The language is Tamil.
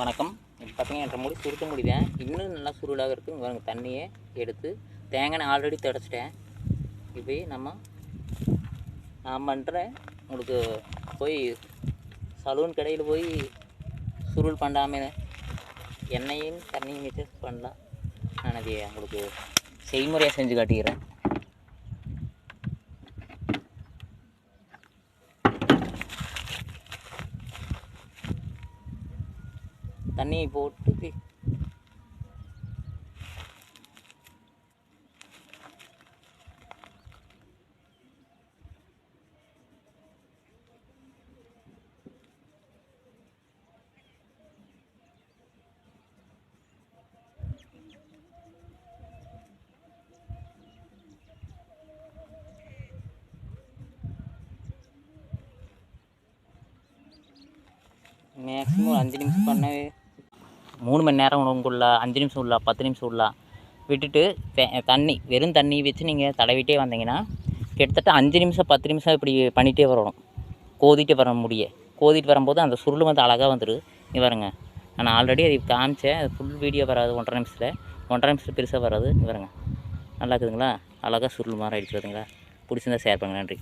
வணக்கம். இப்போ பார்த்தீங்கன்னா என்ற முடி சுருட்ட முடி இன்னும் நல்லா சுருளாக இருக்குது இங்க தண்ணியை எடுத்து தேங்காய் ஆல்ரெடி தடைச்சிட்டேன். இப்போ நம்ம நான் பண்ணுறேன் உங்களுக்கு போய் சலூன் கடையில் போய் சுருள் பண்ணாமல் எண்ணெயும் தண்ணியும் மிச்சஸ் பண்ணலாம். நான் அதை உங்களுக்கு செய்முறையாக செஞ்சு காட்டிக்கிறேன். தண்ணியை போட்டு பி- மேக்ஸிமம் ஒரு அஞ்சு நிமிஷம் பண்ணவே மூணு மணி நேரம் உங்களுக்குள்ள அஞ்சு நிமிஷம் உள்ள பத்து நிமிஷம் உள்ள விட்டுட்டு தண்ணி வெறும் தண்ணி வச்சு நீங்கள் தடவிட்டே வந்தீங்கன்னா கிட்டத்தட்ட அஞ்சு நிமிஷம் பத்து நிமிஷம் இப்படி பண்ணிகிட்டே வரணும். கோதிட்டு வர முடிய. கோதிட்டு வரும்போது அந்த சுருள் வந்து அழகாக வந்துடும் இங்க பாருங்க. நான் ஆல்ரெடி அதை காமிச்சேன். அது ஃபுல் வீடியோ வராது ஒன்றரை நிமிஷத்தில். ஒன்றரை நிமிஷத்தில் பெருசாக வராது. வருங்க நல்லா இருக்குதுங்களா? அழகாக சுருள் மாதிரி ஆகிடுச்சு பார்த்தீங்களா பிடிச்சிருந்தா ஷேர் பண்ணுங்கள் நன்றி.